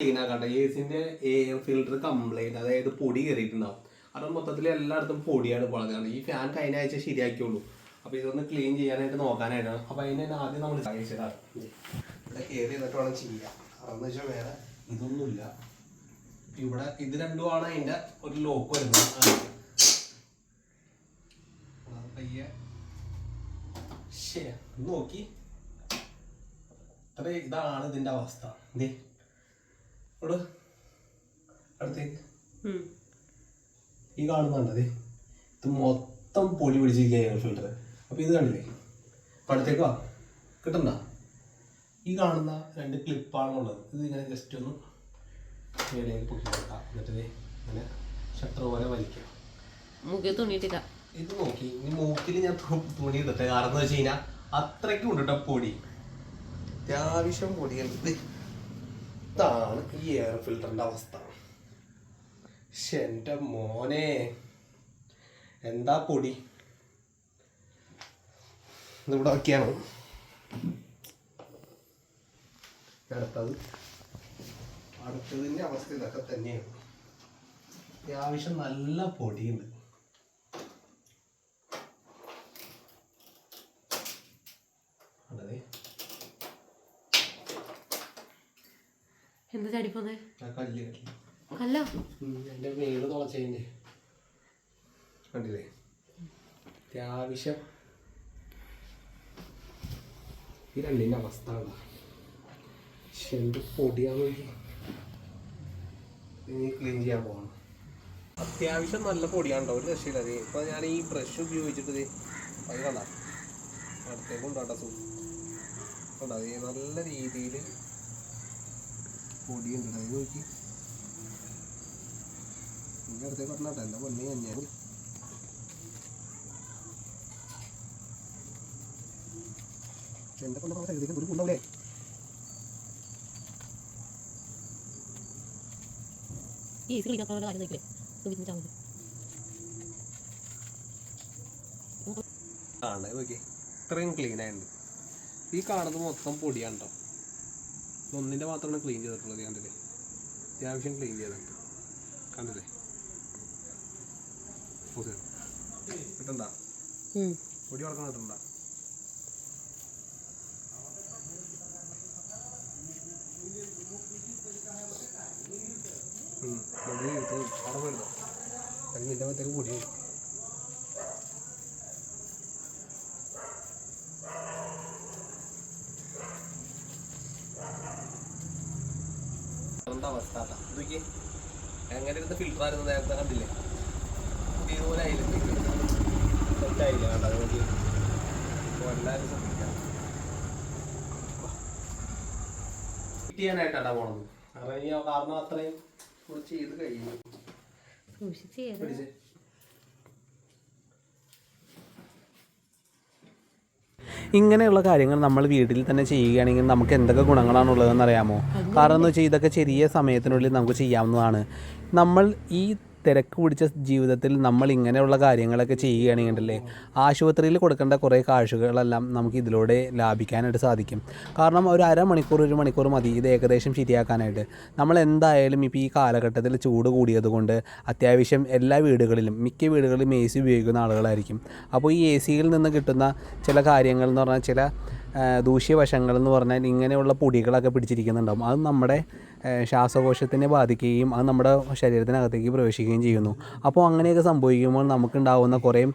ക്ലീനാക്കട്ടെ എ air filter complaint അതായത് പൊടി കയറിയിട്ടുണ്ടാവും. അത് മൊത്തത്തിൽ എല്ലായിടത്തും പൊടിയാണ് വളർന്നത് ഈ ഫാൻ കഴിഞ്ഞ ആഴ്ച ശരിയാക്കിയുള്ളൂ. അപ്പൊ ഇതൊന്ന് ക്ലീൻ ചെയ്യാനായിട്ട് നോക്കാനായിട്ടാണ്. അപ്പൊ അതിന് തന്നെ ആദ്യം നമ്മൾ കഴിച്ചതാണ് ഇവിടെ കയറി എന്നിട്ട് വേണം ചെയ്യാം അതെന്ന് വെച്ചാൽ വേറെ ഇതൊന്നുമില്ല. ഇവിടെ ഇത് രണ്ടുമാണ് അതിന്റെ ഒരു ലോക്ക് വരുന്നത്. പയ്യെ. ശ്ശേ, നോക്കി. അത്ര ഇതാണ് ഇതിന്റെ അവസ്ഥ. ദേ ഇവിടെ? അടുത്തേക്ക് ഈ കാണുന്നുണ്ടത് ഇത് മൊത്തം പൊടി പിടിച്ചിരിക്കുകയാണ് ഫിൽറ്റർ അപ്പൊ ഇത് കണ്ടില്ലേ? അപ്പൊ അടുത്തേക്ക് വാ. കിട്ടണ്ട. ഈ കാണുന്ന രണ്ട് ക്ലിപ്പാണ് ഉള്ളത്. ഇത് ഇങ്ങനെ ജസ്റ്റ് ഒന്ന് മേലേക്ക് പൊക്കി കൊടുക്കാം. എന്നിട്ട് ഇങ്ങനെ ഷട്ടർ പോലെ വലിക്കാം. മുഖം തുണിയിട്ടില്ല. ഇത് നോക്കി. ഇനി മൂക്കിൽ ഞാൻ തുണി ഇട്ടിട്ട് കാരണം എന്ന് വെച്ച് കഴിഞ്ഞാൽ അത്രയ്ക്കും ഉണ്ട് കേട്ടോ പൊടി. അത്യാവശ്യം പൊടിയുണ്ട്. ഇതാണ് ഈ എയർ ഫിൽറ്ററിന്റെ അവസ്ഥ. ശ്ശെ, എന്റെ മോനെ. എന്താ പൊടി? ഇതിവിടെ ഒക്കെയാണ് അടുത്തത്. അടുത്തതിന്റെ അവസ്ഥ ഇതൊക്കെ തന്നെയാണ്. അത്യാവശ്യം നല്ല പൊടിയുണ്ട് അതെ എന്താ ചാടിപ്പോന്നെ കല്ല് എന്റെ മേൽ തുളച്ചതിന്റെ. കണ്ടില്ലേ? അത്യാവശ്യം. ഈ രണ്ടിന്റെ അവസ്ഥ എന്ത് നോക്കി. ഇനി ക്ലീൻ ചെയ്യാൻ പോകണം അത്യാവശ്യം നല്ല പൊടിയാണ്ടോ ഒരു രക്ഷയില്ല അത് ഇപ്പൊ ഞാൻ ഈ ബ്രഷ് ഉപയോഗിച്ചിട്ട് അത് കണ്ട. അടുത്തേക്ക് കൊണ്ടാട്ടാ സൂ കണ്ടാ നല്ല രീതിയിൽ പൊടിയുണ്ട്. അത് നോക്കി. നിന്റെ അടുത്തേക്ക് പറഞ്ഞാട്ടെ എന്താ പൊന്നെ? ഞാൻ എന്റെ കൊണ്ട് ഒരു ഈ കാര്യം നോക്കില്ലേ സുഖിച്ച് ആണ് നോക്കി ഇത്രയും ക്ലീൻ ആയിട്ടുണ്ട്. ഈ കാണുന്നത് മൊത്തം പൊടിയാണ് കേട്ടോ ഒന്നിന്റെ മാത്രമാണ് ക്ലീൻ ചെയ്തിട്ടുള്ളത് കണ്ടില്ലേ? അത്യാവശ്യം ക്ലീൻ ചെയ്തിട്ടുണ്ട്. കണ്ടില്ലേ? കിട്ടണ്ട പൊടി വളർക്കാൻ കിട്ടണ്ട. അവിടെ പോയിരുന്നോ അത് നിന്റെ മറ്റേക്ക് പൊടി അവസ്ഥ. ഇതൊക്കെ എങ്ങനെ ഇരുന്ന് ഫിൽറ്റർ ആയിരുന്നു നേരത്തെ കണ്ടില്ലേ? ഇതുപോലെ ആയില്ലേ സെറ്റായില്ല കണ്ടത്? നോക്കി. എല്ലാവരും ശ്രദ്ധിക്കാം. ചെയ്യാനായിട്ടാണ് പോണത്? കാരണം ഇനി കാരണം അത്രയും ചെയ്ത് കഴിയുന്നു സൂക്ഷിച്ച് ചെയ്ത്. ഇങ്ങനെയുള്ള കാര്യങ്ങൾ നമ്മൾ വീട്ടിൽ തന്നെ ചെയ്യുകയാണെങ്കിൽ നമുക്ക് എന്തൊക്കെ ഗുണങ്ങളാണ് ഉള്ളതെന്ന് അറിയാമോ? കാരണം എന്ന് വെച്ചാൽ ഇതൊക്കെ ചെറിയ സമയത്തിനുള്ളിൽ നമുക്ക് ചെയ്യാവുന്നതാണ്. നമ്മൾ ഈ തിരക്ക് പിടിച്ച ജീവിതത്തിൽ നമ്മൾ ഇങ്ങനെയുള്ള കാര്യങ്ങളൊക്കെ ചെയ്യുകയാണെങ്കിലല്ലേ ആശുപത്രിയിൽ കൊടുക്കേണ്ട കുറേ കാഴ്ചകളെല്ലാം നമുക്ക് ഇതിലൂടെ ലാഭിക്കാനായിട്ട് സാധിക്കും. കാരണം ഒരു അരമണിക്കൂർ ഒരു മണിക്കൂർ മതി ഇത് ഏകദേശം ശരിയാക്കാനായിട്ട്. നമ്മൾ എന്തായാലും ഇപ്പോൾ ഈ കാലഘട്ടത്തിൽ ചൂട് കൂടിയതുകൊണ്ട് അത്യാവശ്യം എല്ലാ വീടുകളിലും മിക്ക വീടുകളിലും എ സി ഉപയോഗിക്കുന്ന ആളുകളായിരിക്കും. അപ്പോൾ ഈ എ സിയിൽ നിന്ന് കിട്ടുന്ന ചില കാര്യങ്ങൾ എന്ന് പറഞ്ഞാൽ ചില ദൂഷ്യവശങ്ങൾ എന്ന് പറഞ്ഞാൽ ഇങ്ങനെയുള്ള പൊടികളൊക്കെ പിടിച്ചിരിക്കുന്നുണ്ടാവും. അത് നമ്മുടെ ശ്വാസകോശത്തിനെ ബാധിക്കുകയും അത് നമ്മുടെ ശരീരത്തിനകത്തേക്ക് പ്രവേശിക്കുകയും ചെയ്യുന്നു. അപ്പോൾ അങ്ങനെയൊക്കെ സംഭവിക്കുമ്പോൾ നമുക്കുണ്ടാകുന്ന കുറേ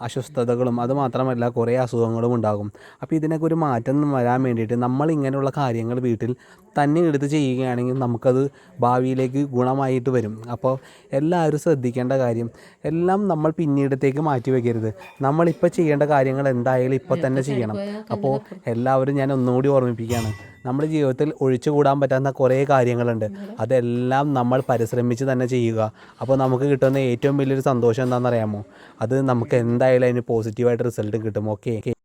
അസ്വസ്ഥതകളും അതുമാത്രമല്ല കുറേ അസുഖങ്ങളും ഉണ്ടാകും. അപ്പോൾ ഇതിനൊക്കെ ഒരു മാറ്റം വരാൻ വേണ്ടിയിട്ട് നമ്മൾ ഇങ്ങനെയുള്ള കാര്യങ്ങൾ വീട്ടിൽ തന്നെ എടുത്ത് ചെയ്യുകയാണെങ്കിൽ നമുക്കത് ഭാവിയിലേക്ക് ഗുണമായിട്ട് വരും. അപ്പോൾ എല്ലാവരും ശ്രദ്ധിക്കേണ്ട കാര്യം എല്ലാം നമ്മൾ പിന്നീടത്തേക്ക് മാറ്റി വയ്ക്കരുത്. നമ്മളിപ്പോൾ ചെയ്യേണ്ട കാര്യങ്ങൾ എന്തായാലും ഇപ്പോൾ തന്നെ ചെയ്യണം. അപ്പോൾ എല്ലാവരും ഞാൻ ഒന്നുകൂടി ഓർമ്മിപ്പിക്കുകയാണ്. നമ്മുടെ ജീവിതത്തിൽ ഒഴിച്ചുകൂടാൻ പറ്റാത്ത കുറേ കാര്യങ്ങളുണ്ട്. അതെല്ലാം നമ്മൾ പരിശ്രമിച്ച് തന്നെ ചെയ്യുക. അപ്പോൾ നമുക്ക് കിട്ടുന്ന ഏറ്റവും വലിയൊരു സന്തോഷം എന്താണെന്നറിയാമോ? അത് നമുക്ക് എന്തായാലും അതിന് പോസിറ്റീവായിട്ട് റിസൾട്ട് കിട്ടും. ഓക്കെ